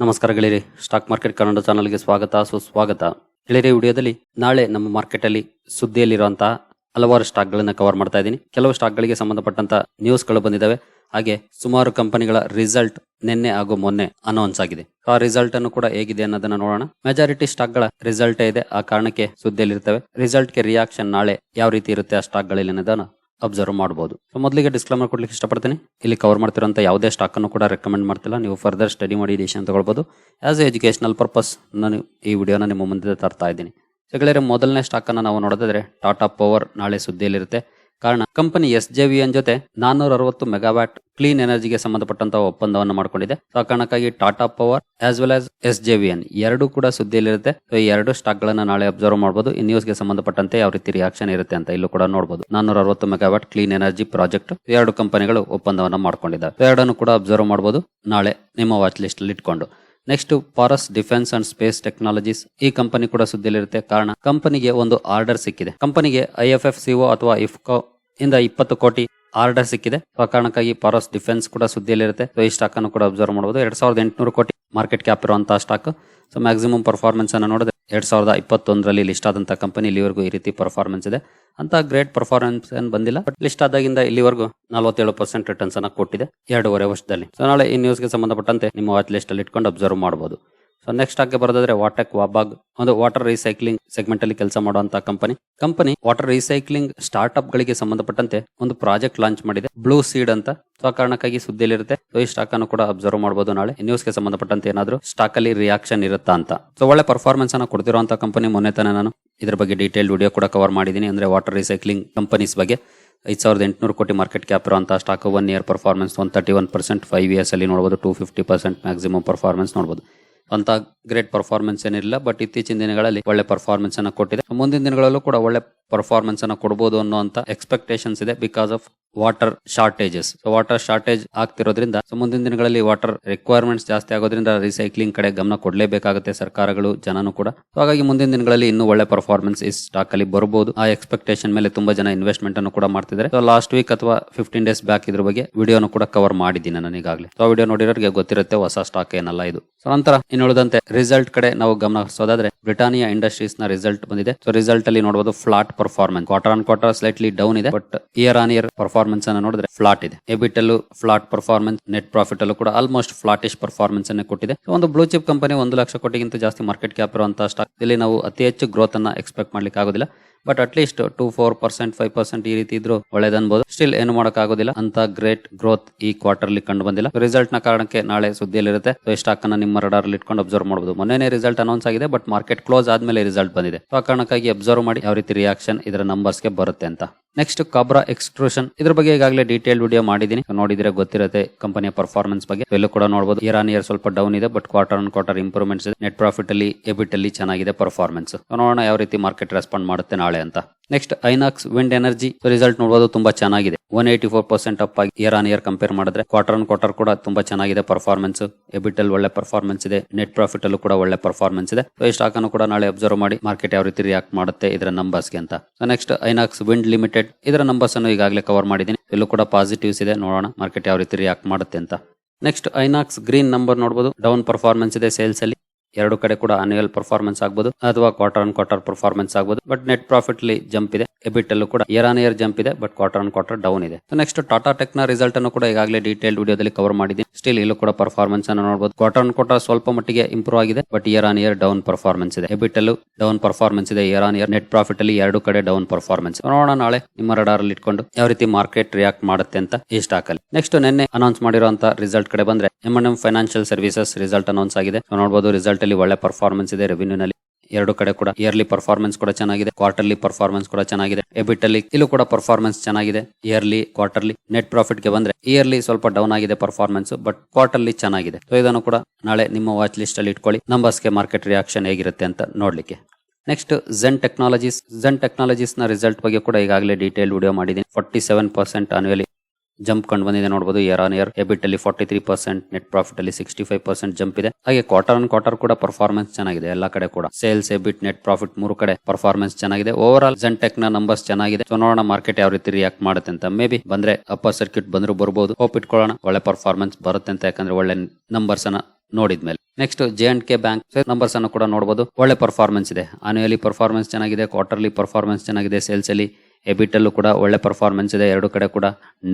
ನಮಸ್ಕಾರ ಗೆಳೆಯರಿ stock market Kannada ಚಾನಲ್ಗೆ ಸ್ವಾಗತ, ಸುಸ್ವಾಗತ. ಗೆಳೆಯರಿ, ವಿಡಿಯೋದಲ್ಲಿ ನಾಳೆ ನಮ್ಮ ಮಾರ್ಕೆಟ್ ಅಲ್ಲಿ ಸುದ್ದಿಯಲ್ಲಿರುವಂತಹ ಹಲವಾರು ಸ್ಟಾಕ್ ಗಳನ್ನ ಕವರ್ ಮಾಡ್ತಾ ಇದ್ದೀನಿ. ಕೆಲವು ಸ್ಟಾಕ್ ಗಳಿಗೆ ಸಂಬಂಧಪಟ್ಟಂತ ನ್ಯೂಸ್ಗಳು ಬಂದಿದ್ದಾವೆ ಹಾಗೆ ಸುಮಾರು ಕಂಪನಿಗಳ ರಿಸಲ್ಟ್ ನಿನ್ನೆ ಹಾಗೂ ಮೊನ್ನೆ ಅನೌನ್ಸ್ ಆಗಿದೆ. ಆ ರಿಸಲ್ಟ್ ಅನ್ನು ಕೂಡ ಹೇಗಿದೆ ಅನ್ನೋದನ್ನ ನೋಡೋಣ. ಮೆಜಾರಿಟಿ ಸ್ಟಾಕ್ಗಳ ರಿಸಲ್ಟ್ ಇದೆ. ಆ ಕಾರಣಕ್ಕೆ ಸುದ್ದಿಯಲ್ಲಿರ್ತವೆ. ರಿಸಲ್ಟ್ಗೆ ರಿಯಾಕ್ಷನ್ ನಾಳೆ ಯಾವ ರೀತಿ ಇರುತ್ತೆ ಆ ಸ್ಟಾಕ್ಗಳಲ್ಲಿ ಅನ್ನೋದನ್ನ ಅಬ್ಸರ್ವ್ ಮಾಡಬಹುದು ಮೊದಲಿಗೆ ಡಿಸ್ಕ್ಲೇಮರ್ ಕೊಡ್ಲಿಕ್ಕೆ ಇಷ್ಟಪಡ್ತೀನಿ. ಇಲ್ಲಿ ಕವರ್ ಮಾಡ್ತಿರೋಂಥ ಯಾವುದೇ ಸ್ಟಾಕ್ ಅನ್ನು ಕೂಡ ರೆಕಮೆಂಡ್ ಮಾಡ್ತಿಲ್ಲ. ನೀವು ಫರ್ದರ್ ಸ್ಟಡಿ ಮಾಡಿ ಡಿಸಿಷನ್ ತಗೊಳ್ಬಹುದು ಆಸ್ ಎ ಎಜುಕೇಶನಲ್ ಪರ್ಪಸ್ ನಾನು ಈ ವಿಡಿಯೋನ ನಿಮ್ಮ ಮುಂದೆ ತರ್ತಾ ಇದ್ದೀನಿ. ಸೊ ಗೆಳೆಯರೆ, ಮೊದಲನೇ ಸ್ಟಾಕ್ ಅನ್ನು ನಾವು ನೋಡೋದಾದ್ರೆ ಟಾಟಾ ಪವರ್ ನಾಳೆ ಸುದ್ದಿಯಲ್ಲಿರುತ್ತೆ. ಕಾರಣ, company S J V N ಜೊತೆ ನಾನ್ನೂರ ಅರವತ್ತು ಮೆಗಾವ್ಯಾಟ್ ಕ್ಲೀನ್ ಎನರ್ಜಿಗೆ ಸಂಬಂಧಪಟ್ಟಂತಹ ಒಪ್ಪಂದವನ್ನು ಮಾಡಿಕೊಂಡಿದೆ. ಆ ಕಾರಣಕ್ಕಾಗಿ Tata power as well as S J V N ಎರಡು ಕೂಡ ಸುದ್ದಿಯಲ್ಲಿರುತ್ತೆ. ಈ ಎರಡು ಸ್ಟಾಕ್ ಗಳನ್ನ ನಾಳೆ ಅಬ್ಸರ್ವ್ ಮಾಡಬಹುದು ಈ ನ್ಯೂಸ್ಗೆ ಸಂಬಂಧಪಟ್ಟಂತೆ ಯಾವ ರೀತಿ ರಿಯಾಕ್ಷನ್ ಇರುತ್ತೆ ಅಂತ ಇಲ್ಲೂ ಕೂಡ ನೋಡಬಹುದು ನಾನ್ನೂರ ಅರವತ್ತು ಮೆಗಾವ್ಯಾಟ್ ಕ್ಲೀನ್ ಎನರ್ಜಿ ಪ್ರಾಜೆಕ್ಟ್ ಎರಡು ಕಂಪನಿಗಳು ಒಪ್ಪಂದವನ್ನು ಮಾಡಿಕೊಂಡಿದ್ದಾರೆ. ಎರಡನ್ನು ಕೂಡ ಅಬ್ಸರ್ವ್ ಮಾಡಬಹುದು ನಾಳೆ ನಿಮ್ಮ ವಾಚ್ ಲಿಸ್ಟ್ ಅಲ್ಲಿ ಇಟ್ಕೊಂಡು. Next Paras defence and space technologies ಈ ಕಂಪನಿ ಕೂಡ ಸುದ್ದಿಯಲ್ಲಿರುತ್ತೆ. ಕಾರಣ ಕಂಪನಿಗೆ ಒಂದು ಆರ್ಡರ್ ಸಿಕ್ಕಿದೆ. ಕಂಪನಿಗೆ ಐ ಎಫ್ ಎಫ್ ಸಿಒ ಅಥವಾ ಇಫ್ಕೋ ಇಂದ ಇಪ್ಪತ್ತು ಕೋಟಿ ಆರ್ಡರ್ ಸಿಕ್ಕಿದೆ. ಆ ಕಾರಣಕ್ಕಾಗಿ ಫಾರಸ್ ಡಿಫೆನ್ಸ್ ಕೂಡ ಸುದ್ದಿಯಲ್ಲಿರುತ್ತೆ. ಸೊ ಈ ಸ್ಟಾಕ್ ಅನ್ನು ಕೂಡ ಅಬ್ಸರ್ವ್ ಮಾಡಬಹುದು ಎರಡ್ ಸಾವಿರದ ಎಂಟುನೂರು ಕೋಟಿ ಮಾರ್ಕೆಟ್ ಕ್ಯಾಪ್ ಇರುವಂತಹ ಸ್ಟಾಕ್ ಸೊ ಮ್ಯಾಕ್ಸಿಮಮ್ ಪರ್ಫಾರ್ಮೆನ್ಸ್ ಅನ್ನು ನೋಡಿದ್ರೆ ಎರಡ್ ಸಾವಿರದ ಇಪ್ಪತ್ತೊಂದರಲ್ಲಿ ಲಿಸ್ಟ್ ಆದಂತಹ ಕಂಪನಿ ಇಲ್ಲಿವರೆಗೂ ಈ ರೀತಿ ಪರ್ಫಾರ್ಮೆನ್ಸ್ ಇದೆ. ಅಂತ ಗ್ರೇಟ್ ಪರ್ಫಾರ್ಮೆನ್ಸ್ ಏನು ಬಂದಿಲ್ಲ. ಬಟ್ ಲಿಸ್ಟ್ ಆದಾಗಿಂದ ಇಲ್ಲಿವರೆಗೂ ನಲವತ್ತೇಳು ಪರ್ಸೆಂಟ್ ರಿಟರ್ನ್ಸ್ ಅನ್ನ ಕೊಟ್ಟಿದೆ ಎರಡೂವರೆ ವರ್ಷದಲ್ಲಿ. ಸೊ ನಾಳೆ ಈ ನ್ಯೂಸ್ಗೆ ಸಂಬಂಧಪಟ್ಟಂತೆ ನಿಮ್ಮ ವಾಚ್ ಲಿಸ್ಟ್ ಅಲ್ಲಿ ಇಟ್ಕೊಂಡು ಅಬ್ಸರ್ವ್ ಮಾಡಬಹುದು ಸೊ ನೆಕ್ಸ್ಟ್ ಆಗಿ ಬರೋದಾದ್ರೆ ವಾಟೆಕ್ ವಾಬಾಗ್ ಒಂದು ವಾಟರ್ ರೀಸೈಕ್ಲಿಂಗ್ ಸೆಗ್ಮೆಂಟ್ ಅಲ್ಲಿ ಕೆಲಸ ಮಾಡುವಂತ company company water recycling startup ಗಳಿಗೆ ಸಂಬಂಧಪಟ್ಟಂತೆ ಒಂದು ಪ್ರಾಜೆಕ್ಟ್ ಲಾಂಚ್ ಮಾಡಿದೆ. ಬ್ಲೂ ಸೀಡ್ ಅಂತ. ಸೊ ಆ ಕಾರಣಕ್ಕಾಗಿ ಸುದ್ದಿಯಲ್ಲಿರುತ್ತೆ ಸೊ ಈ ಸ್ಟಾಕ್ ಅನ್ನು ಕೂಡ ಅಬ್ಸರ್ವ್ ಮಾಡಬಹುದು ನಾಳೆ. ನ್ಯೂಸ್ಗೆ ಸಂಬಂಧಪಟ್ಟಂತೆ ಏನಾದ್ರು ಸ್ಟಾಕ್ ಅಲ್ಲಿ ರಿಯಾಕ್ಷನ್ ಇರುತ್ತಾ ಅಂತ. ಸೊ ಒಳ್ಳೆ ಪರ್ಫಾರ್ಮೆನ್ಸ್ ಅನ್ನ ಕೊಡ್ತಿರುವಂತ ಕಂಪನಿ ಮೊನ್ನೆ ತಾನೇ ನಾನು ಇದ್ರ ಬಗ್ಗೆ ಡೀಟೇಲ್ ವಿಡಿಯೋ ಕೂಡ ಕವರ್ ಮಾಡಿದ್ದೀನಿ. ಅಂದ್ರೆ ವಾಟರ್ ರೀಸೈಕ್ಲಿಂಗ್ ಕಂಪನೀಸ್ ಬಗ್ಗೆ ಐದು ಸಾವಿರದ ಎಂಟುನೂರು ಕೋಟಿ ಮಾರ್ಕೆಟ್ ಕ್ಯಾಪ್ ಇರುವಂತಹ stock one year performance one thirty one percent five years ಅಲ್ಲಿ ನೋಡಬಹುದು two fifty percent maximum performance ನೋಡಬಹುದು ಅಂತ ಗ್ರೇಟ್ ಪರ್ಫಾರ್ಮೆನ್ಸ್ ಏನಿಲ್ಲ ಬಟ್ ಇತ್ತೀಚಿನ ದಿನಗಳಲ್ಲಿ ಒಳ್ಳೆ ಪರ್ಫಾರ್ಮೆನ್ಸ್ ಅನ್ನ ಕೊಟ್ಟಿದೆ. ಮುಂದಿನ ದಿನಗಳಲ್ಲೂ ಕೂಡ ಒಳ್ಳೆ ಪರ್ಫಾರ್ಮೆನ್ಸ್ ಅನ್ನ ಕೊಡಬಹುದು ಅನ್ನುವಂತ ಎಕ್ಸ್ಪೆಕ್ಟೇಷನ್ಸ್ ಇದೆ because of water shortages so water shortage ಆಗ್ತಿರೋದ್ರಿಂದ so ಮುಂದಿನ ದಿನಗಳಲ್ಲಿ ವಾಟರ್ ರಿಕ್ವೈರ್ಮೆಂಟ್ಸ್ ಜಾಸ್ತಿ ಆಗೋದ್ರಿಂದ ರೀಸೈಕ್ಲಿಂಗ್ ಕಡೆ ಗಮನ ಕೊಡಲೇಬೇಕಾಗುತ್ತೆ ಸರ್ಕಾರಗಳು, ಜನನು ಕೂಡ. ಹಾಗಾಗಿ ಮುಂದಿನ ದಿನಗಳಲ್ಲಿ ಇನ್ನೂ ಒಳ್ಳೆ ಪರ್ಫಾರ್ಮೆನ್ಸ್ ಈ ಸ್ಟಾಕ್ ಅಲ್ಲಿ ಬರಬಹುದು ಆ ಎಕ್ಸ್ಪೆಕ್ಟೇಷನ್ ಮೇಲೆ ತುಂಬಾ ಜನ ಇನ್ವೆಸ್ಟ್ಮೆಂಟ್ ಅನ್ನು ಕೂಡ ಮಾಡ್ತಿದ್ದಾರೆ. ಸೊ ಲಾಸ್ಟ್ ವೀಕ್ ಅಥವಾ ಫಿಫ್ಟೀನ್ ಡೇಸ್ ಬ್ಯಾಕ್ ಇದ್ರ ಬಗ್ಗೆ ವಿಡಿಯೋನು ಕೂಡ ಕವರ್ ಮಾಡಿದ್ದೀನಿ ನಾನು ಈಗಾಗಲೇ. ಸೊ ವಿಡಿಯೋ ನೋಡಿರೋರಿಗೆ ಗೊತ್ತಿರುತ್ತೆ ಹೊಸ ಸ್ಟಾಕ್ ಏನಲ್ಲ ಇದು. ಸೊ ನಂತರ ಇನ್ನು ಉಳಿದಂತೆ ರಿಸಲ್ಟ್ ಕಡೆ ನಾವು ಗಮನ ಹರಿಸೋದಾದ್ರೆ ಬ್ರಿಟಾನಿಯಾ ಇಂಡಸ್ಟ್ರೀಸ್ನ ರಿಸಲ್ಟ್ ಬಂದಿದೆ. ಸೊ ರಿಸಲ್ಟ್ ಅಲ್ಲಿ ನೋಡಬಹುದು flat performance quarter on quarter slightly down ಇದೆ but year on year performance ಅನ್ನು ನೋಡಿದ್ರೆ ಫ್ಲಾಟ್ ಇದೆ. ಎಬಿಟ್ ಅಲ್ಲೂ ಫ್ಲಾಟ್ ಪರ್ಫಾರ್ಮೆನ್ಸ್ ನೆಟ್ ಪ್ರಾಫಿಟ್ ಅಲ್ಲೂ ಕೂಡ ಆಲ್ಮೋಸ್ಟ್ ಫ್ಲಾಟಿಶ್ ಪರ್ಫಾರ್ಮೆನ್ಸ್ ಅನ್ನು ಕೊಟ್ಟಿದೆ. ಒಂದು ಬ್ಲೂ ಚಿಪ್ ಕಂಪನಿ ಒಂದು ಲಕ್ಷ ಕೋಟಿಗಿಂತ ಜಾಸ್ತಿ ಮಾರ್ಕೆಟ್ ಕ್ಯಾಪ್ ಇರುವಂತಹ ಸ್ಟಾಕ್ ಇಲ್ಲಿ ನಾವು ಅತಿ ಹೆಚ್ಚು ಗ್ರೋತ್ ಅನ್ನ ಎಕ್ಸ್ಪೆಕ್ಟ್ ಮಾಡ್ಲಿಕ್ಕೆ ಆಗೋದಿಲ್ಲ. But at least two four percent five percent ಈ ರೀತಿ ಇದ್ರು ಒಳ್ಳೇದನ್ಬಹುದು ಸ್ಟಿಲ್ ಏನು ಆಗೋದಿಲ್ಲ ಅಂತ ಗ್ರೇಟ್ ಗ್ರೋತ್ ಈ ಕ್ವಾರ್ಟರ್ ಅಲ್ಲಿ ಕಂಡು ಬಂದಿಲ್ಲ. ರಿಸಲ್ಟ್ನ ಕಾರಣಕ್ಕೆ ನಾಳೆ ಸುದ್ದಿಯಲ್ಲಿರುತ್ತೆ. ಸೊ ಸ್ಟಾಕ್ ಅನ್ನ ನಿಮ್ಮ ರಡಾರ್ ಇಟ್ಕೊಂಡು ಅಬ್ಸರ್ವ್ ಮಾಡಬಹುದು ಮೊನ್ನೆ ರಿಸಲ್ಟ್ ಅನೌನ್ಸ್ ಆಗಿದೆ ಬಟ್ ಮಾರ್ಕೆಟ್ ಕ್ಲೋಸ್ ಆದ್ಮೇಲೆ ರಿಸಲ್ಟ್ ಬಂದಿದೆ. ಸೊ ಆ ಕಾರಣಕ್ಕಾಗಿ ಅಬ್ಸರ್ವ್ ಮಾಡಿ, ಯಾವ ರೀತಿ ರಿಯಾಕ್ಷನ್ ಇದರ ನಂಬರ್ಸ್ಗೆ ಬರುತ್ತೆ ಅಂತ. ನೆಕ್ಸ್ಟ್ ಕಾಬ್ರಾ ಎಕ್ಸ್ಟ್ರೂಷನ್ ಇದ್ರ ಬಗ್ಗೆ ಈಗಾಗಲೇ ಡೀಟೇಲ್ ವಿಡಿಯೋ ಮಾಡಿದೀನಿ ನೋಡಿದ್ರೆ ಗೊತ್ತಿರುತ್ತೆ ಕಂಪನಿಯ ಪರ್ಫಾರ್ಮೆನ್ಸ್ ಬಗ್ಗೆ. ಎಲ್ಲೂ ಕೂಡ ನೋಡಬಹುದು ಇಯರ್ ಆನ್ ಇಯರ್ ಸ್ವಲ್ಪ ಡೌನ್ ಇದೆ but quarter on quarter improvements ಇದೆ. ನೆಟ್ ಪ್ರಾಫಿಟ್ ಅಲ್ಲಿ ಎಬಿಟ್ ಅಲ್ಲಿ ಚೆನ್ನಾಗಿದೆ ಪರ್ಫಾರ್ಮೆನ್ಸ್ ನೋಡೋಣ ಯಾವ ರೀತಿ ಮಾರ್ಕೆಟ್ ರೆಸ್ಪಾಂಡ್ ಮಾಡುತ್ತೆ ನಾಳೆ ಅಂತ. Next Inox wind energy result ನೋಡಬಹುದು ತುಂಬಾ ಚೆನ್ನಾಗಿದೆ. One eighty four percent up ಆಗಿ ಇಯರ್ ಆನ್ ಇಯರ್ ಕಂಪೇರ್ ಮಾಡಿದ್ರೆ ಕ್ವಾರ್ಟರ್ ಆನ್ ಕ್ವಾರ್ಟರ್ ಕೂಡ ತುಂಬಾ ಚೆನ್ನಾಗಿದೆ ಪರ್ಫಾರ್ಮೆನ್ಸ್ ಎಬಿಟ್ ಅಲ್ಲಿ ಒಳ್ಳೆ ಪರ್ಫಾರ್ಮೆನ್ಸ್ ಇದೆ. ನೆಟ್ ಪ್ರಾಫಿಟ್ ಅಲ್ಲೂ ಕೂಡ ಒಳ್ಳೆ ಪರ್ಫಾರ್ಮೆನ್ಸ್ ಇದೆ. ಈ ಸ್ಟಾಕ್ ಅನ್ನು ಕೂಡ ನಾಳೆ ಅಬ್ಸರ್ವ್ ಮಾಡಿ ಮಾರ್ಕೆಟ್ ಯಾವ ರೀತಿ ರಿಯಾಕ್ಟ್ ಮಾಡುತ್ತೆ ಇದರ ನಂಬರ್ಸ್ಗೆ ಅಂತ. ನೆಕ್ಸ್ಟ್ ಐನಾಕ್ಸ್ ವಿಂಡ್ ಲಿಮಿಟೆಡ್ ಇದರ ನಂಬರ್ಸ್ ಅನ್ನು ಈಗಾಗಲೇ ಕವರ್ ಮಾಡಿದ್ದೀನಿ. ಇಲ್ಲೂ ಕೂಡ ಪಾಸಿಟಿವ್ಸ್ ಇದೆ. ನೋಡೋಣ ಮಾರ್ಕೆಟ್ ಯಾವ ರೀತಿ ರಿಯಾಕ್ಟ್ ಮಾಡುತ್ತೆ ಅಂತ. ನೆಕ್ಸ್ಟ್ ಐನಾಕ್ಸ್ ಗ್ರೀನ್ ನಂಬರ್ ನೋಡಬಹುದು ಡೌನ್ ಪರ್ಫಾರ್ಮೆನ್ಸ್ ಇದೆ ಸೇಲ್ಸ್ ಅಲ್ಲಿ. ಎರಡು ಕಡೆ ಕೂಡ ಅನ್ಯುವಲ್ ಪರ್ಫಾರ್ಮೆನ್ಸ್ ಆಗಬಹುದು ಅಥವಾ ಕ್ವಾರ್ಟರ್ ಆನ್ ಕ್ವಾರ್ಟರ್ ಪರ್ಫಾರ್ಮೆನ್ಸ್ ಆಗಬಹುದು ಬಟ್ ನೆಟ್ ಪ್ರಾಫಿಟ್ ಅಲ್ಲಿ ಜಂಪ್ ಇದೆ. ಎಬಿಟ್ ಅಲ್ಲೂ ಕೂಡ ಇಯರ್ ಆನ್ ಇಯರ್ ಜಂಪ್ ಇದೆ but quarter on quarter down ಇದೆ. ನೆಕ್ಸ್ಟ್ ಟಾಟಾ ಟೆಕ್ನ ರಿಸಲ್ಟ್ ಅನ್ನು ಕೂಡ ಈಗಾಗಲೇ ಡೀಟೇಲ್ ವಿಡಿಯೋದಲ್ಲಿ ಕವರ್ ಮಾಡಿದೆ ಸ್ಟಿಲ್ ಇಲ್ಲೂ ಕೂಡ ಪರ್ಫಾರ್ಮೆನ್ಸ್ ಅನ್ನು ನೋಡಬಹುದು ಕ್ವಾರ್ಟರ್ ಆನ್ ಕ್ವಾರ್ಟರ್ ಸ್ವಲ್ಪ ಮಟ್ಟಿಗೆ ಇಂಪ್ರೂವ್ ಆಗಿದೆ but year on year down performance ಇದೆ. ಎಬಿಟ್ ಅಲ್ಲೂ ಡೌನ್ ಪರ್ಫಾರ್ಮೆನ್ಸ್ ಇದೆ year on year net profit ಅಲ್ಲಿ ಎರಡು ಕಡೆ ಡೌನ್ ಪರ್ಫಾರ್ಮೆನ್ಸ್ ನೋಡೋಣ ನಾಳೆ ನಿಮ್ಮ ರಡಾರ್ ಅಲ್ಲಿ ಇಟ್ಕೊಂಡು ಯಾವ ರೀತಿ ಮಾರ್ಕೆಟ್ ರಿಯಾಕ್ಟ್ ಮಾಡುತ್ತೆ ಅಂತ ಈ ಸ್ಟಾಕ್ ಅಲ್ಲಿ. ನೆಕ್ಸ್ಟ್ ನಿನ್ನೆ ಅನೌನ್ಸ್ ಮಾಡಿರುವಂತ ರಿಸಲ್ಟ್ ಕಡೆ ಬಂದ್ರೆ M M financial services result announce ಆಗಿದೆ. ನೋಡಬಹುದು ರಿಸಲ್ಟ್ ಅಲ್ಲಿ ಒಳ್ಳೆ ಪರ್ಫಾರ್ಮೆನ್ಸ್ ಇದೆ ರೆವಿನ್ಯೂ ನಲ್ಲಿ ಎರಡು ಕಡೆ ಕೂಡ ಇಯರ್ಲಿ ಪರ್ಫಾರ್ಮೆನ್ಸ್ ಕೂಡ ಚೆನ್ನಾಗಿದೆ ಕ್ವಾರ್ಟರ್ಲಿ ಪರ್ಫಾರ್ಮೆನ್ಸ್ ಕೂಡ ಚೆನ್ನಾಗಿದೆ ಎಬಿಟ್ ಅಲ್ಲಿ ಇಲ್ಲೂ ಕೂಡ ಪರ್ಫಾರ್ಮೆನ್ಸ್ ಚೆನ್ನಾಗಿದೆ ಇಯರ್ಲಿ ಕ್ವಾರ್ಟರ್ಲಿ ನೆಟ್ ಪ್ರಾಫಿಟ್ಗೆ ಬಂದ್ರೆ ಇಯರ್ಲಿ ಸ್ವಲ್ಪ ಡೌನ್ ಆಗಿದೆ ಪರ್ಫಾರ್ಮೆನ್ಸ್ ಬಟ್ ಕ್ವಾರ್ಟರ್ಲಿ ಚೆನ್ನಾಗಿದೆ. ಸೊ ಇದನ್ನು ಕೂಡ ನಾಳೆ ನಿಮ್ಮ ವಾಚ್ ಲಿಸ್ಟ್ ಅಲ್ಲಿ ಇಟ್ಕೊಳ್ಳಿ. ನಂಬರ್ಸ್ಗೆ ಮಾರ್ಕೆಟ್ ರಿಯಾಕ್ಷನ್ ಹೇಗಿರುತ್ತೆ ಅಂತ ನೋಡ್ಲಿಕ್ಕೆ. ನೆಕ್ಸ್ಟ್ ಝೆನ್ ಟೆಕ್ನಾಲಜೀಸ್ ಝೆನ್ ಟೆಕ್ನಾಲಜೀಸ್ನ ರಿಸಲ್ಟ್ ಬಗ್ಗೆ ಕೂಡ ಈಗಾಗಲೇ ಡೀಟೇಲ್ ವಿಡಿಯೋ ಮಾಡಿದ್ದೀನಿ. Forty seven percent annually jump ಕಂಡು ಬಂದಿದೆ ನೋಡಬಹುದು ಇಯರ್ ಆನ್ ಇಯರ್ ಎಬಿಟ್ ಅಲ್ಲಿ forty three percent net profit ಅಲ್ಲಿ ಸಿಕ್ಸ್ಟಿ ಫೈವ್ ಪರ್ಸೆಂಟ್ ಜಂಪ್ ಇದೆ. ಹಾಗೆ ಕ್ವಾರ್ಟರ್ ಆನ್ ಕ್ವಾರ್ಟರ್ ಕೂಡ ಪರ್ಫಾರ್ಮೆನ್ಸ್ ಚೆನ್ನಾಗಿದೆ ಎಲ್ಲ ಕಡೆ ಕೂಡ. ಸೇಲ್ಸ್ ಎಬಿಟ್ ನೆಟ್ ಪ್ರಾಫಿಟ್ ಮೂರು ಕಡೆ ಪರ್ಫಾರ್ಮೆನ್ಸ್ ಚೆನ್ನಾಗಿದೆ. ಓವರ್ ಆಲ್ ಜೆಂಟೆಕ್ನ ನಂಬರ್ಸ್ ಚೆನ್ನಾಗಿದೆ ನೋಡೋಣ ಮಾರ್ಕೆಟ್ ಯಾವ ರೀತಿ ರಿಯಾಕ್ಟ್ ಮಾಡುತ್ತೆ ಅಂತ. ಮೇ ಬಿ ಬಂದ್ರೆ ಅಪ್ಪ ಸರ್ಕ್ಯೂಟ್ ಬಂದ್ರು ಬರಬಹುದು ಹೋಪ್ ಇಟ್ಕೊಳ್ಳೋಣ. ಒಳ್ಳೆ ಪರ್ಫಾರ್ಮೆನ್ಸ್ ಬರುತ್ತೆ ಅಂತ. ಯಾಕಂದ್ರೆ ಒಳ್ಳೆ ನಂಬರ್ಸ್ ಅನ್ನ ನೋಡಿದ್ಮೇಲೆ. Next J and K bank numbers ಅನ್ನು ಕೂಡ ನೋಡಬಹುದು ಒಳ್ಳೆ ಪರ್ಫಾರ್ಮೆನ್ಸ್ ಇದೆ. ಆನ್ಯುಯಲಿ ಪರ್ಫಾರ್ಮೆನ್ಸ್ ಚೆನ್ನಾಗಿದೆ. ಕ್ವಾರ್ಟರ್ಲಿ ಪರ್ಫಾರ್ಮೆನ್ಸ್ ಚೆನ್ನಾಗಿದೆ. ಸೇಲ್ಸ್ ಅಲ್ಲಿ ಎಬಿಟ್ ಅಲ್ಲೂ ಕೂಡ ಒಳ್ಳೆ ಪರ್ಫಾರ್ಮೆನ್ಸ್ ಇದೆ. ಎರಡು ಕಡೆ ಕೂಡ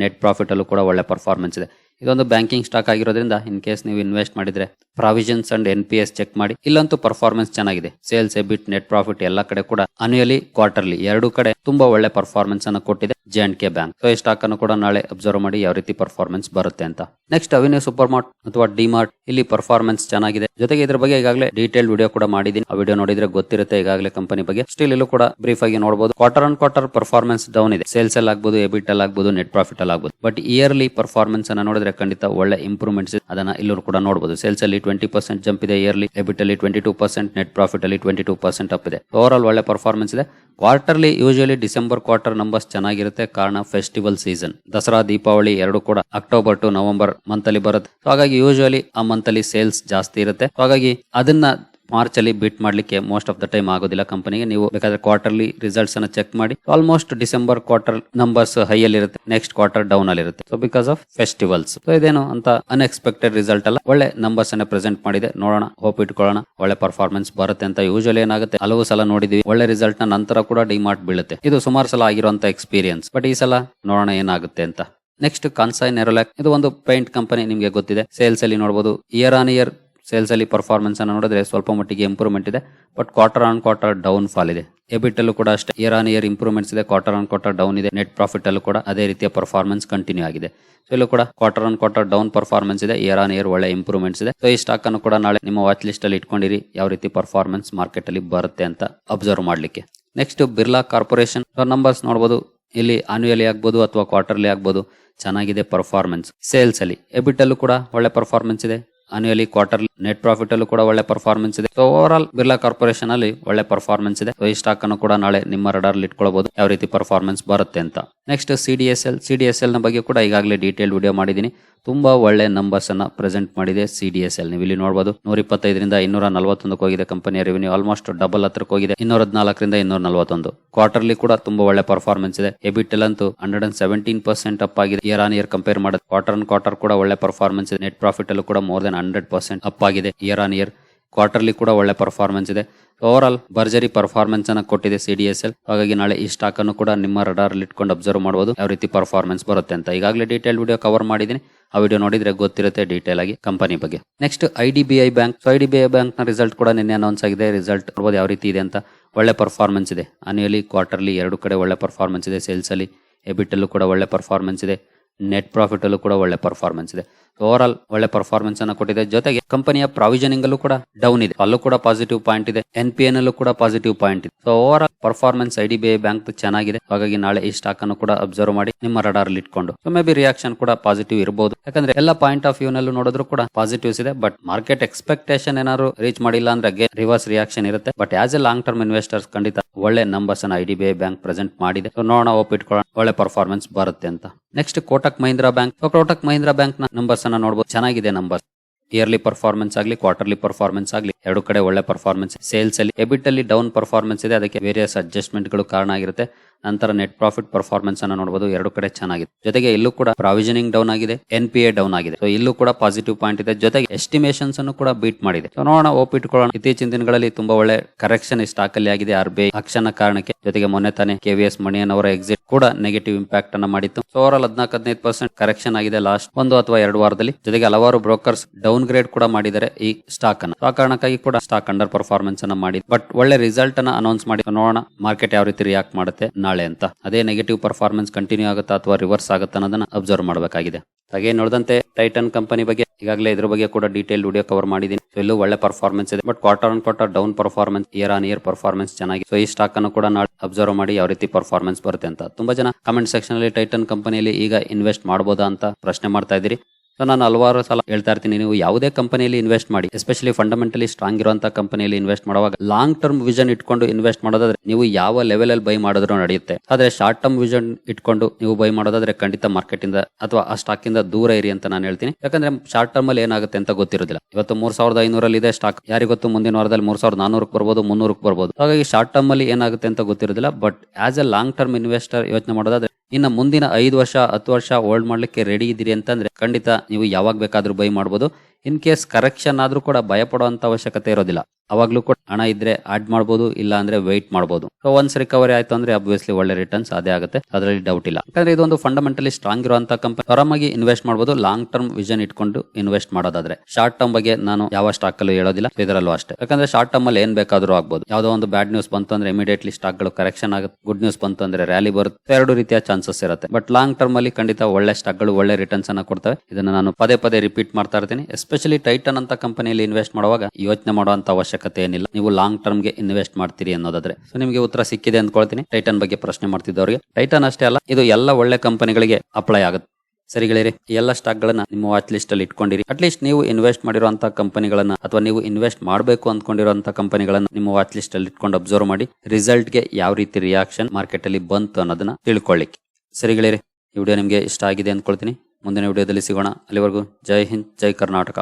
ನೆಟ್ ಪ್ರಾಫಿಟಲ್ಲೂ ಕೂಡ ಒಳ್ಳೆ ಪರ್ಫಾರ್ಮೆನ್ಸ್ ಇದೆ. ಇದೊಂದು ಬ್ಯಾಂಕಿಂಗ್ ಸ್ಟಾಕ್ ಆಗಿರೋದ್ರಿಂದ ಇನ್ ಕೇಸ್ ನೀವು ಇನ್ವೆಸ್ಟ್ ಮಾಡಿದ್ರೆ provisions and N P S check ಮಾಡಿ. ಇಲ್ಲಂತೂ ಪರ್ಫಾರ್ಮೆನ್ಸ್ ಚೆನ್ನಾಗಿದೆ. ಸೇಲ್ಸ್ ಎಬಿಟ್ ನೆಟ್ ಪ್ರಾಫಿಟ್ ಎಲ್ಲ ಕಡೆ ಕೂಡ ಅನ್ಯುಯಲಿ ಕ್ವಾರ್ಟರ್ಲಿ ಎರಡು ಕಡೆ ತುಂಬಾ ಒಳ್ಳೆ ಪರ್ಫಾರ್ಮೆನ್ಸ್ ಅನ್ನು ಕೊಟ್ಟಿದೆ J and K bank so ಈ ಸ್ಟಾಕ್ ಅನ್ನು ಕೂಡ ನಾಳೆ ಅಬ್ಸರ್ವ್ ಮಾಡಿ ಯಾವ ರೀತಿ ಪರ್ಫಾರ್ಮೆನ್ಸ್ ಬರುತ್ತೆ ಅಂತ. ನೆಕ್ಸ್ಟ್ ಅವಿನ್ಯೂ ಸೂಪರ್ ಮಾರ್ಟ್ ಅಥವಾ ಡಿಮಾರ್ಟ್ ಇಲ್ಲಿ ಪರ್ಫಾರ್ಮೆನ್ಸ್ ಚೆನ್ನಾಗಿದೆ. ಜೊತೆಗೆ ಇದ್ರ ಬಗ್ಗೆ ಈಗಾಗಲೇ ಡೀಟೇಲ್ ವಿಡಿಯೋ ಕೂಡ ಮಾಡಿದೀನಿ ಆ ವಿಡಿಯೋ ನೋಡಿದ್ರೆ ಗೊತ್ತಿರುತ್ತೆ, ಈಗಾಗಲೇ ಕಂಪನಿ ಬಗ್ಗೆ. ಸ್ಟಿಲ್ ಇಲ್ಲೂ ಕೂಡ ಬ್ರೀಫ್ ಆಗಿ ನೋಡಬಹುದು quarter on quarter performance down ಇದೆ. ಸೇಲ್ಸ್ ಅಲ್ಲಿ ಆಗಬಹುದು ಎಬಿಟ್ ಅಲ್ಲಿ ಆಗ್ಬೋದು ನೆಟ್ ಪ್ರಾಫಿಟ್ ಅಲ್ಲಿ ಆಗ್ಬೋದು. ಬಟ್ ಇಯರ್ಲಿ ಪರ್ಫಾರ್ಮೆನ್ಸ್ ಅನ್ನ ನೋಡಿದ್ರೆ ಖಂಡಿತ ಒಳ್ಳೆ ಇಂಪ್ರೂವ್ಮೆಂಟ್ಸ್ ಅದನ್ನ ಇಲ್ಲೂ ಕೂಡ ನೋಡಬಹುದು ಸೇಲ್ಸ್ ಅಲ್ಲಿ ಟ್ವೆಂಟಿ ಪರ್ಸೆಂಟ್ ಜಂಪ್ ಇದೆ ಇಯರ್ಲಿ ಎಬಿಟ್ ಅಲ್ಲಿ twenty two percent net profit ಅಲ್ಲಿ ಟ್ವೆಂಟಿ ಟೂ ಪರ್ಸೆಂಟ್ ಅಪ್ ಇದೆ. ಓವರ್ ಆಲ್ ಒಳ್ಳೆ ಪರ್ಫಾರ್ಮೆನ್ಸ್ ಇದೆ. Quarterly usually December quarter numbers ಚೆನ್ನಾಗಿರುತ್ತೆ. ಕಾರಣ ಫೆಸ್ಟಿವಲ್ ಸೀಸನ್ ದಸರಾ, ದೀಪಾವಳಿ ಎರಡು ಕೂಡ ಅಕ್ಟೋಬರ್ ಟು ನವೆಂಬರ್ ಮಂತ್ ಅಲ್ಲಿ ಬರುತ್ತೆ. ಹಾಗಾಗಿ ಯೂಶಲಿ ಆ ಮಂತ್ ಅಲ್ಲಿ ಸೇಲ್ಸ್ ಜಾಸ್ತಿ ಇರುತ್ತೆ. ಹಾಗಾಗಿ ಅದನ್ನ ಮಾರ್ಚ್ ಅಲ್ಲಿ ಬಿಟ್ ಮಾಡ್ಲಿಕ್ಕೆ ಮೋಸ್ಟ್ ಆಫ್ ದ ಟೈಮ್ ಆಗೋದಿಲ್ಲ ಕಂಪನಿಗೆ ನೀವು ಬೇಕಾದ್ರೆ ಕ್ವಾರ್ಟರ್ಲಿ ರಿಸಲ್ಟ್ಸ್ ಅನ್ನ ಚೆಕ್ ಮಾಡಿ. Almost December quarter numbers high ಅಲ್ಲಿ ಇರುತ್ತೆ. ನೆಕ್ಸ್ಟ್ ಕ್ವಾರ್ಟರ್ ಡೌನ್ ಅಲ್ಲಿ ಇರುತ್ತೆ. So because of festivals so ಇದೇನು ಅಂತ ಅನ್ಎಕ್ಸ್ಪೆಕ್ಟೆಡ್ ರಿಸಲ್ಟ್ ಅಲ್ಲ. ಒಳ್ಳೆ ನಂಬರ್ಸ್ ಅನ್ನ ಪ್ರೆಸೆಂಟ್ ಮಾಡಿದೆ. ನೋಡೋಣ ಹೋಪ್ ಇಟ್ಕೊಳ್ಳೋಣ. ಒಳ್ಳೆ ಪರ್ಫಾರ್ಮೆನ್ಸ್ ಬರುತ್ತೆ ಅಂತ ಯೂಶಲಿ ಏನಾಗುತ್ತೆ? ಹಲವು ಸಲ ನೋಡಿದ್ವಿ. ಒಳ್ಳೆ ರಿಸಲ್ಟ್ನ ನಂತರ ಕೂಡ ಡಿಮಾರ್ಟ್ ಬೀಳುತ್ತೆ. ಇದು ಸುಮಾರು ಸಲ ಆಗಿರುವಂತ ಎಕ್ಸ್ಪೀರಿಯನ್ಸ್ ಬಟ್ ಈ ಸಲ ನೋಡೋಣ ಏನಾಗುತ್ತೆ ಅಂತ. ನೆಕ್ಸ್ಟ್ ಕನ್ಸೈ ನೆರೋಲಾಕ್ ಇದು ಒಂದು ಪೇಂಟ್ ಕಂಪನಿ ನಿಮಗೆ ಗೊತ್ತಿದೆ. ಸೇಲ್ಸ್ ಅಲ್ಲಿ ನೋಡಬಹುದು ಇಯರ್ ಆನ್ ಇಯರ್ ಸೇಲ್ಸ್ ಅಲ್ಲಿ ಪರ್ಫಾರ್ಮೆನ್ಸ್ ಅನ್ನು ನೋಡಿದ್ರೆ ಸ್ವಲ್ಪ ಮಟ್ಟಿಗೆ ಇಂಪ್ರೂವ್ಮೆಂಟ್ ಇದೆ. But quarter on quarter down fall ಇದೆ. ಎಬಿಟ್ ಅಲ್ಲೂ ಕೂಡ ಅಷ್ಟೇ. ಇಯರ್ ಆನ್ ಇಯರ್ ಇಂಪ್ರೂವ್ಮೆಂಟ್ಸ್ ಇದೆ. ಕ್ವಾರ್ಟರ್ ಆನ್ ಕ್ವಾರ್ಟರ್ ಡೌನ್ ಇದೆ. ನೆಟ್ ಪ್ರಾಫಿಟ್ ಅಲ್ಲೂ ಕೂಡ ಅದೇ ರೀತಿಯ ಪರ್ಫಾರ್ಮೆನ್ಸ್ ಕಂಟಿನ್ಯೂ ಆಗಿದೆ. ಸೊ ಇಲ್ಲೂ ಕೂಡ quarter on quarter down performance ಇದೆ. ಇಯರ್ ಆನ್ ಇಯರ್ ಒಳ್ಳೆ ಇಂಪ್ರೂವ್ಮೆಂಟ್ಸ್ ಇದೆ. ಸೊ ಈ ಸ್ಟಾಕ್ ಅನ್ನು ಕೂಡ ನಾಳೆ ನಿಮ್ಮ ವಾಚ್ ಲಿಸ್ಟ್ ಅಲ್ಲಿ ಇಟ್ಕೊಂಡಿರಿ. ಯಾವ ರೀತಿ ಪರ್ಫಾರ್ಮೆನ್ಸ್ ಮಾರ್ಕೆಟ್ ಅಲ್ಲಿ ಬರುತ್ತೆ ಅಂತ ಅಬ್ಸರ್ವ್ ಮಾಡ್ಲಿಕ್ಕೆ. ನೆಕ್ಸ್ಟ್ ಬಿರ್ಲಾ ಕಾರ್ಪೊರೇಷನ್ ನಂಬರ್ಸ್ ನೋಡಬಹುದು ಇಲ್ಲಿ ಆನ್ಯುಯಲಿ ಆಗ್ಬೋದು ಅಥವಾ ಕ್ವಾರ್ಟರ್ಲಿ ಆಗ್ಬೋದು. ಚೆನ್ನಾಗಿದೆ ಪರ್ಫಾರ್ಮೆನ್ಸ್ ಸೇಲ್ಸ್ ಅಲ್ಲಿ. ಎಬಿಟ್ ಅಲ್ಲೂ ಕೂಡ ಒಳ್ಳೆ ಪರ್ಫಾರ್ಮೆನ್ಸ್ ಇದೆ. ಆನ್ಯುಯಲಿ ಕ್ವಾರ್ಟರ್ ನೆಟ್ ಪ್ರಾಫಿಟ್ ಅಲ್ಲೂ ಕೂಡ ಒಳ್ಳೆ ಪರ್ಫಾರ್ಮೆನ್ಸ್ ಇದೆ. ಓವರ್ ಆಲ್ ಬಿರ್ಲಾ ಕಾರ್ಪೊರೇಷನ್ ಅಲ್ಲಿ ಒಳ್ಳೆ ಪರ್ಫಾರ್ಮೆನ್ಸ್ ಇದೆ. ಈ ಸ್ಟಾಕ್ ಅನ್ನು ಕೂಡ ನಾಳೆ ನಿಮ್ಮ ರಡಾರ್ ಇಟ್ಕೊಳ್ಬಹುದು ಯಾವ ರೀತಿ ಪರ್ಫಾರ್ಮೆನ್ಸ್ ಬರುತ್ತೆ ಅಂತ. Next C D S L C D S L ಬಗ್ಗೆ ಕೂಡ ಈಗಾಗಲೇ ಡೀಟೇಲ್ ವಿಡಿಯೋ ಮಾಡಿದೀನಿ ತುಂಬಾ ಒಳ್ಳೆ ನಂಬರ್ಸ್ ಅನ್ನ ಪ್ರೆಸೆಂಟ್ ಮಾಡಿದೆ ಸಿ ಡಿ ಎಸ್ ಎಲ್ ನೀವು ಇಲ್ಲಿ ನೋಡಬಹುದು ನೂರ ಇಪ್ಪತ್ತೈದರಿಂದ ಇನ್ನೂರ ನಲವತ್ತೊಂದಕ್ಕೆ ಹೋಗಿದೆ ಕಂಪನಿಯ ರೆವೆನ್ಯೂ ಆಲ್ಮೋಸ್ಟ್ ಡಬಲ್ ಹತ್ರಕ್ಕೆ ಹೋಗಿದೆ. ಇನ್ನೂರ ಹದಿನಾಲ್ಕರಿಂದ ಇನ್ನೂರ ನಲವತ್ತೊಂದು ಕ್ವಾರ್ಟರ್ಲಿ ಕೂಡ ತುಂಬಾ ಒಳ್ಳೆ ಪರ್ಫಾರ್ಮೆನ್ಸ್ ಇದೆ. ಎಬಿಟ್ ಅಂತೂ hundred and seventeen percent up ಆಗಿದೆ. ಇಯರ್ ಆನ್ ಇಯರ್ ಕಂಪೇರ್ ಮಾಡಿದ ಕ್ವಾರ್ಟರ್ ಅಂಡ್ ಕ್ವಾರ್ಟರ್ ಕೂಡ ಒಳ್ಳೆ ಪರ್ಫಾರ್ಮೆನ್ಸ್ ಇದೆ. ನೆಟ್ ಪ್ರಾಫಿಟ್ ಅಲ್ಲೂ ಕೂಡ more than hundred percent up ಆಗಿದೆ. ಇಯರ್ ಆನ್ ಇಯರ್ ಕ್ವಾರ್ಟರ್ಲಿ ಕೂಡ ಒಳ್ಳೆ ಪರ್ಫಾರ್ಮೆನ್ಸ್ ಇದೆ. ಓವರ್ ಆಲ್ ಭರ್ಜರಿ ಪರ್ಫಾರ್ಮೆನ್ಸ್ ಅನ್ನ ಕೊಟ್ಟಿದೆ ಸಿ ಡಿ ಎಸ್ ಎಲ್ ಹಾಗಾಗಿ ನಾಳೆ ಈ ಸ್ಟಾಕ್ ಅನ್ನು ಕೂಡ ನಿಮ್ಮ ರಡಾರ್ ಇಟ್ಕೊಂಡು ಅಬ್ಸರ್ವ್ ಮಾಡಬಹುದು ಯಾವ ರೀತಿ ಪರ್ಫಾರ್ಮೆನ್ಸ್ ಬರುತ್ತೆ ಅಂತ. ಈಗಾಗಲೇ ಡೀಟೇಲ್ ವಿಡಿಯೋ ಕವರ್ ಮಾಡಿದ್ದೀನಿ. ಆ ವಿಡಿಯೋ ನೋಡಿದ್ರೆ ಗೊತ್ತಿರುತ್ತೆ ಡೀಟೇಲ್ ಆಗಿ ಕಂಪನಿ ಬಗ್ಗೆ. Next I D B I bank so I D B I ಬ್ಯಾಂಕ್ನ ರಿಸಲ್ಟ್ ಕೂಡ ನಿನ್ನೆ ಅನೌನ್ಸ್ ಆಗಿದೆ. ರಿಸಲ್ಟ್ ನೋಡಬಹುದು ಯಾವ ರೀತಿ ಇದೆ ಅಂತ. ಒಳ್ಳೆ ಪರ್ಫಾರ್ಮೆನ್ಸ್ ಇದೆ. ಅನಿಯಲಿ ಕ್ವಾರ್ಟರ್ಲಿ ಎರಡು ಕಡೆ ಒಳ್ಳೆ ಪರ್ಫಾರ್ಮೆನ್ಸ್ ಇದೆ. ಸೇಲ್ಸ್ ಅಲ್ಲಿ ಎಬಿಟಲ್ಲೂ ಕೂಡ ಒಳ್ಳೆ ಪರ್ಫಾರ್ಮೆನ್ಸ್ ಇದೆ. ನೆಟ್ ಪ್ರಾಫಿಟ್ ಅಲ್ಲೂ ಕೂಡ ಒಳ್ಳೆ ಪರ್ಫಾರ್ಮೆನ್ಸ್ ಇದೆ. ಓವರ್ ಆಲ್ ಒಳ್ಳೆ ಪರ್ಫಾರ್ಮೆನ್ಸ್ ಅನ್ನು ಕೊಟ್ಟಿದೆ. ಜೊತೆಗೆ ಕಂಪನಿಯ ಪ್ರಾವಿಜನಿಂಗ್ ಅಲ್ಲೂ ಕೂಡ ಡೌನ್ ಇದೆ. ಅಲ್ಲೂ ಕೂಡ ಪಾಸಿಟಿವ್ ಪಾಯಿಂಟ್ ಇದೆ. ಎನ್ ಪಿ ಎನ್ ಅಲ್ಲೂ ಕೂಡ ಪಾಸಿಟಿವ್ ಪಾಯಿಂಟ್ ಇದೆ. So over all performance I D B I bank ಚೆನ್ನಾಗಿದೆ. ಹಾಗಾಗಿ ನಾಳೆ ಈ ಸ್ಟಾಕ್ ಅನ್ನು ಕೂಡ ಅಬ್ಸರ್ವ್ ಮಾಡಿ ನಿಮ್ಮ ರಡಾರ್ ಇಟ್ಕೊಂಡು. ಸೊ ಮೇ ಬಿ ರಿಯಾಕ್ಷನ್ ಕೂಡ ಪಾಸಿಟಿವ್ ಇರಬಹುದು ಯಾಕಂದ್ರೆ ಎಲ್ಲ ಪಾಯಿಂಟ್ ಆಫ್ ವ್ಯೂ ನಲ್ಲೂ ನೋಡಿದ್ರು ಕೂಡ ಪಾಸಿಟಿವ್ಸ್ ಇದೆ. ಬಟ್ ಮಾರ್ಕೆಟ್ ಎಕ್ಸ್ಪೆಕ್ಟೇಷನ್ ಏನಾದ್ರು ರೀಚ್ ಮಾಡಿಲ್ಲ ಅಂದ್ರೆ ರಿವರ್ಸ್ ರಿಯಾಕ್ಷನ್ ಇರುತ್ತೆ. But as a long term investors ಖಂಡಿತ ಒಳ್ಳೆ ನಂಬರ್ಸ್ ಅನ್ನ I D B I bank present ಮಾಡಿದೆ. ಸೊ ನೋಡೋಣ ಓಪ್ ಇಟ್ಕೊಳ್ಳೋಣ ಒಳ್ಳೆ ಪರ್ಫಾರ್ಮೆನ್ಸ್ ಬರುತ್ತೆ ಅಂತ. ನೆಕ್ಸ್ಟ್ ಕೋಟಕ್ ಮಹೀಂದ್ರಾ ಬ್ಯಾಂಕ್ ಕೋಟಕ್ ಮಹೀಂದ್ರಾ ಬ್ಯಾಂಕ್ನ ನಂಬರ್ಸ್ ಅನ್ನ ನೋಡಬಹುದು ಚೆನ್ನಾಗಿದೆ ನಂಬರ್ಸ್ ಇಯರ್ಲಿ ಪರ್ಫಾರ್ಮೆನ್ಸ್ ಆಗಲಿ ಕ್ವಾರ್ಟರ್ಲಿ ಪರ್ಫಾರ್ಮೆನ್ಸ್ ಆಗಲಿ, ಎರಡು ಕಡೆ ಒಳ್ಳೆ ಪರ್ಫಾರ್ಮೆನ್ಸ್ ಸೇಲ್ಸ್ ಅಲ್ಲಿ ಎಬಿಟ್ ಅಲ್ಲಿ ಡೌನ್ ಪರ್ಫಾರ್ಮೆನ್ಸ್ ಇದೆ. ಅದಕ್ಕೆ ವೇರಿಯಸ್ ಅಡ್ಜಸ್ಟ್ಮೆಂಟ್ಗಳು ಕಾರಣ ಆಗಿರುತ್ತೆ. ನಂತರ ನೆಟ್ ಪ್ರಾಫಿಟ್ ಪರ್ಫಾರ್ಮೆನ್ಸ್ ಅನ್ನ ನೋಡಬಹುದು ಎರಡು ಕಡೆ ಚೆನ್ನಾಗಿದೆ. ಜೊತೆಗೆ ಇಲ್ಲೂ ಕೂಡ ಪ್ರಾವಿಷನಿಂಗ್ ಡೌನ್ ಆಗಿದೆ ಎನ್ ಪಿ ಎ ಡೌನ್ ಆಗಿದೆ. ಸೊ ಇಲ್ಲೂ ಕೂಡ ಪಾಸಿಟಿವ್ ಪಾಯಿಂಟ್ ಇದೆ. ಜೊತೆಗೆ ಎಸ್ಟಿಮೇಷನ್ಸ್ ಅನ್ನು ಕೂಡ ಬೀಟ್ ಮಾಡಿದೆ. ಸೊ ನೋಡೋಣ ಓಪ್ ಇಟ್ಕೊಳ್ಳೋಣ ಇತ್ತೀಚಿನ ದಿನಗಳಲ್ಲಿ ತುಂಬಾ ಒಳ್ಳೆ ಕರೆಕ್ಷನ್ ಸ್ಟಾಕ್ ಅಲ್ಲಿ ಆಗಿದೆ. ಆರ್ ಬಿ ಐ ಆಕ್ಷನ್ ಕಾರಣಕ್ಕೆ. ಜೊತೆಗೆ ಮೊನ್ನೆ ತಾನೆ ಕೆ ವಿ ಎಸ್ ಮಣಿಯನ್ ಅವರ ಎಕ್ಸಿಟ್ ಕೂಡ ನೆಗೆಟಿವ್ ಇಂಪ್ಯಾಕ್ಟ್ ಅನ್ನ ಮಾಡಿತ್ತು. ಸೊ ಓವರ್ ಹದಿನಾಲ್ಕು, ಹದಿನೈದು ಪರ್ಸೆಂಟ್ ಕರೆಕ್ಷನ್ ಆಗಿದೆ ಲಾಸ್ಟ್ ಒಂದು ಅಥವಾ ಎರಡು ವಾರದಲ್ಲಿ. ಜೊತೆಗೆ ಹಲವಾರು ಬ್ರೋಕರ್ಸ್ ಡೌನ್ ಗ್ರೇಡ್ ಕೂಡ ಮಾಡಿದ್ದಾರೆ ಈ ಸ್ಟಾಕ್ ಅನ್ನು. ಆ ಕಾರಣಕ್ಕಾಗಿ ಕೂಡ ಸ್ಟಾಕ್ ಅಂಡರ್ ಪರ್ಫಾರ್ಮೆನ್ಸ್ ಅನ್ನ ಮಾಡಿ ಬಟ್ ಒಳ್ಳೆ ರಿಸಲ್ಟ್ ಅನ್ನ ಅನೌನ್ಸ್ ಮಾಡಿ. ನೋಡೋಣ ಮಾರ್ಕೆಟ್ ಯಾವ ರೀತಿ ರಿಯಾಕ್ಟ್ ಮಾಡುತ್ತೆ ನಾಳೆ. ಅಂತ. ಅದೇ ನೆಗೆಟಿವ್ ಪರ್ಫಾರ್ಮೆನ್ಸ್ ಕಂಟಿನ್ಯೂ ಆಗುತ್ತಾ ಅಥವಾ ರಿವರ್ಸ್ ಆಗುತ್ತಾ ಅನ್ನೋದನ್ನ ಅಬ್ಸರ್ವ್ ಮಾಡಬೇಕಾಗಿದೆ. ಹಾಗೆ ನೋಡಿದಂತೆ ಟೈಟನ್ ಕಂಪನಿ ಬಗ್ಗೆ ಈಗಾಗಲೇ ಇದ್ರ ಬಗ್ಗೆ ಕೂಡ ಡೀಟೇಲ್ ವಿಡಿಯೋ ಕವರ್ ಮಾಡಿದ್ದೀನಿ. ಸೊ ಇಲ್ಲೂ ಒಳ್ಳೆ ಪರ್ಫಾರ್ಮೆನ್ಸ್ ಇದೆ. But quarter on quarter down performance year on year performance ಚೆನ್ನಾಗಿ. ಸೊ ಈ ಸ್ಟಾಕ್ ಅನ್ನು ಕೂಡ ನಾಳೆ ಅಬ್ಸರ್ವ್ ಮಾಡಿ ಯಾವ ರೀತಿ ಪರ್ಫಾರ್ಮೆನ್ಸ್ ಬರುತ್ತೆ ಅಂತ. ತುಂಬಾ ಜನ ಕಮೆಂಟ್ ಸೆಕ್ಷನ್ ಅಲ್ಲಿ ಟೈಟನ್ ಕಂಪನಿಯಲ್ಲಿ ಈಗ ಇನ್ವೆಸ್ಟ್ ಮಾಡಬಹುದಾ ಅಂತ ಪ್ರಶ್ನೆ ಮಾಡ್ತಾ ಇದ್ದೀರಿ. ಸೊ ನಾನು ಹಲವಾರು ಸಲ ಹೇಳ್ತಾ ಇರ್ತೀನಿ, ನೀವು ಯಾವುದೇ ಕಂಪನಿಯಲ್ಲಿ ಇನ್ವೆಸ್ಟ್ ಮಾಡಿ ಎಸ್ಪೆಷಲಿ ಫಂಡಮೆಂಟಲಿ ಸ್ಟ್ರಾಂಗ್ ಇರುವಂತಹ ಕಂಪನಿಯಲ್ಲಿ ಇನ್ವೆಸ್ಟ್ ಮಾಡುವಾಗ ಲಾಂಗ್ ಟರ್ಮ್ ವಿಷನ್ ಇಟ್ಕೊಂಡು ಇನ್ವೆಸ್ಟ್ ಮಾಡೋದಾದ್ರೆ ನೀವು ಯಾವ ಲೆವೆಲ್ ಅಲ್ಲಿ ಬೈ ಮಾಡಿದ್ರು ನಡೆಯುತ್ತೆ. ಆದ್ರೆ ಶಾರ್ಟ್ ಟರ್ಮ್ ವಿಷನ್ ಇಟ್ಕೊಂಡು ನೀವು ಬೈ ಮಾಡೋದಾದ್ರೆ ಖಂಡಿತ ಮಾರ್ಕೆಟ್ ಇಂದ ಅಥವಾ ಆ ಸ್ಟಾಕ್ ಇಂದ ದೂರ ಇರಿ ಅಂತ ನಾನು ಹೇಳ್ತೀನಿ. ಯಾಕಂದ್ರೆ ಶಾರ್ಟ್ ಟರ್ಮ್ ಅಲ್ಲಿ ಏನಾಗುತ್ತೆ ಅಂತ ಗೊತ್ತಿರೋದಿಲ್ಲ. ಇವತ್ತು ಮೂರ್ ಸಾವಿರದ ಐನೂರಲ್ಲಿ ಇದೆ ಸ್ಟಾಕ್ ಯಾರಿಗೊತ್ತು ಮುಂದಿನ ವಾರದಲ್ಲಿ ಮೂರ್ ಸಾವಿರದ ನಾನೂರಕ್ಕೆ ಬರ್ಬೋದು, ಮುನ್ನೂರಕ್ಕೆ ಬರ್ಬೋದು. ಹಾಗಾಗಿ ಶಾರ್ಟ್ ಟರ್ಮ್ ಅಲ್ಲಿ ಏನಾಗುತ್ತೆ ಅಂತ ಗೊತ್ತಿರೋದಿಲ್ಲ but as a long term investor ಯೋಚನೆ ಮಾಡೋದಾದ್ರೆ ಇನ್ನು ಮುಂದಿನ ಐದು ವರ್ಷ, ಹತ್ತು ವರ್ಷ ಹೋಲ್ಡ್ ಮಾಡ್ಲಿಕ್ಕೆ ರೆಡಿ ಇದ್ದೀರಿ ಅಂತಂದರೆ ಖಂಡಿತ ನೀವು ಯಾವಾಗ ಬೇಕಾದರೂ ಬೈ ಮಾಡ್ಬೋದು. ಇನ್ ಕೇಸ್ ಕರೆಕ್ಷನ್ ಆದ್ರೂ ಕೂಡ ಭಯ ಪಡುವಂತ ಅವಶ್ಯಕತೆ ಇರೋದಿಲ್ಲ. ಅವಾಗ್ಲೂ ಕೂಡ ಹಣ ಇದ್ರೆ ಆಡ್ ಮಾಡಬಹುದು ಇಲ್ಲ ಅಂದ್ರೆ ವೆಯ್ಟ್ ಮಾಡಬಹುದು ಸೊ ಒನ್ಸ್ ರಿಕವರಿ ಆಯ್ತು ಅಂದ್ರೆ ಅಬ್ವಿಯಸ್ಲಿ ಒಳ್ಳೆ ರಿಟರ್ನ್ಸ್ ಅದೇ ಆಗುತ್ತೆ. ಅದರಲ್ಲಿ ಡೌಟ್ ಇಲ್ಲ. ಯಾಕಂದ್ರೆ ಇದೊಂದು ಫಂಡಮೆಂಟಲಿ ಸ್ಟ್ರಾಂಗ್ ಇರುವಂತ ಕಂಪನಿ ಆರಾಮಾಗಿ ಇನ್ವೆಸ್ಟ್ ಮಾಡಬಹುದು ಲಾಂಗ್ ಟರ್ಮ್ ವಿಷನ್ ಇಟ್ಕೊಂಡು ಇನ್ವೆಸ್ಟ್ ಮಾಡೋದಾದ್ರೆ. ಶಾರ್ಟ್ ಟರ್ಮ್ ಬಗ್ಗೆ ನಾನು ಯಾವ ಸ್ಟಾಕ್ ಅಲ್ಲೂ ಹೇಳೋದಿಲ್ಲ, ಇದರಲ್ಲೂ ಅಷ್ಟೇ. ಯಾಕಂದ್ರೆ ಶಾರ್ಟ್ ಟರ್ಮ್ ಅಲ್ಲಿ ಏನ್ ಬೇಕಾದ್ರೂ ಆಗ್ಬೋದು. ಯಾವ್ದೋ ಒಂದು ಬ್ಯಾಡ್ ನ್ಯೂಸ್ ಬಂತು ಅಂದ್ರೆ ಇಮಿಡಿಯೇಟ್ಲಿ ಸ್ಟಾಕ್ಗಳು ಕರೆಕ್ಷನ್ ಆಗುತ್ತೆ. ಗುಡ್ ನ್ಯೂಸ್ ಬಂತು ಅಂದ್ರೆ ರ್ಯಾಲಿ ಬರುತ್ತೆ. ಎರಡು ರೀತಿಯ ಚಾನ್ಸಸ್ ಇರುತ್ತೆ. ಬಟ್ ಲಾಂಗ್ ಟರ್ಮ್ ಅಲ್ಲಿ ಖಂಡಿತ ಒಳ್ಳೆ ಸ್ಟಾಕ್ಗಳು ಒಳ್ಳೆ ರಿಟರ್ನ್ಸ್ ಅನ್ನ ಕೊಡ್ತವೆ. ಇದನ್ನ ನಾನು ಪದೇ ಪದೇ ರಿಪೀಟ್ ಮಾಡ್ತಾ ಇರ್ತೀನಿ. ಎಸ್ಪೆಷಲಿ ಟೈಟನ್ ಅಂತ ಕಂಪನಿಯಲ್ಲಿ ಇನ್ವೆಸ್ಟ್ ಮಾಡುವಾಗ ಯೋಚನೆ ಮಾಡುವಂತ ಅವಶ್ಯಕತೆ ಏನಿಲ್ಲ. ನೀವು ಲಾಂಗ್ ಟರ್ಮ್ಗೆ ಇನ್ವೆಸ್ಟ್ ಮಾಡ್ತೀರಿ ಅನ್ನೋದಾದ್ರೆ. ಸೊ ನಿಮಗೆ ಉತ್ತರ ಸಿಕ್ಕಿದೆ ಅಂದ್ಕೊಳ್ತೀನಿ. ಟೈಟನ್ ಬಗ್ಗೆ ಪ್ರಶ್ನೆ ಮಾಡ್ತಿದ್ದವರಿಗೆ ಟೈಟನ್ ಅಷ್ಟೇ ಅಲ್ಲ, ಇದು ಎಲ್ಲ ಒಳ್ಳೆ ಕಂಪನಿಗಳಿಗೆ ಅಪ್ಲೈ ಆಗುತ್ತೆ. ಸರಿ ಗೆಳೆಯರಿ, ಈ ಎಲ್ಲ ಸ್ಟಾಕ್ ಗಳನ್ನ ನಿಮ್ಮ ವಾಚ್ ಲಿಸ್ಟ್ ಅಲ್ಲಿ ಇಟ್ಕೊಂಡಿರಿ. ಅಟ್ಲೀಸ್ಟ್ ನೀವು ಇನ್ವೆಸ್ಟ್ ಮಾಡಿರುವಂತಹ ಕಂಪನಿಗಳನ್ನ ಅಥವಾ ನೀವು ಇನ್ವೆಸ್ಟ್ ಮಾಡಬೇಕು ಅಂದ್ಕೊಂಡಿರುವಂತಹ ಕಂಪನಿಗಳನ್ನ ನಿಮ್ಮ ವಾಚ್ ಲಿಸ್ಟ್ ಅಲ್ಲಿ ಇಟ್ಕೊಂಡು ಅಬ್ಸರ್ವ್ ಮಾಡಿ ರಿಸಲ್ಟ್ಗೆ ಯಾವ ರೀತಿ ರಿಯಾಕ್ಷನ್ ಮಾರ್ಕೆಟ್ ಅಲ್ಲಿ ಬಂತು ಅನ್ನೋದನ್ನ ತಿಳ್ಕೊಳ್ಳಿಕ್ಕೆ ಸರಿ ಗೆಳೆಯರಿ, ಈ ವಿಡಿಯೋ ನಿಮಗೆ ಇಷ್ಟ ಆಗಿದೆ ಅಂದ್ಕೊಳ್ತೀನಿ. ಮುಂದಿನ ವಿಡಿಯೋದಲ್ಲಿ ಸಿಗೋಣ. ಅಲ್ಲಿವರೆಗೂ ಜೈ ಹಿಂದ್, ಜೈ ಕರ್ನಾಟಕ.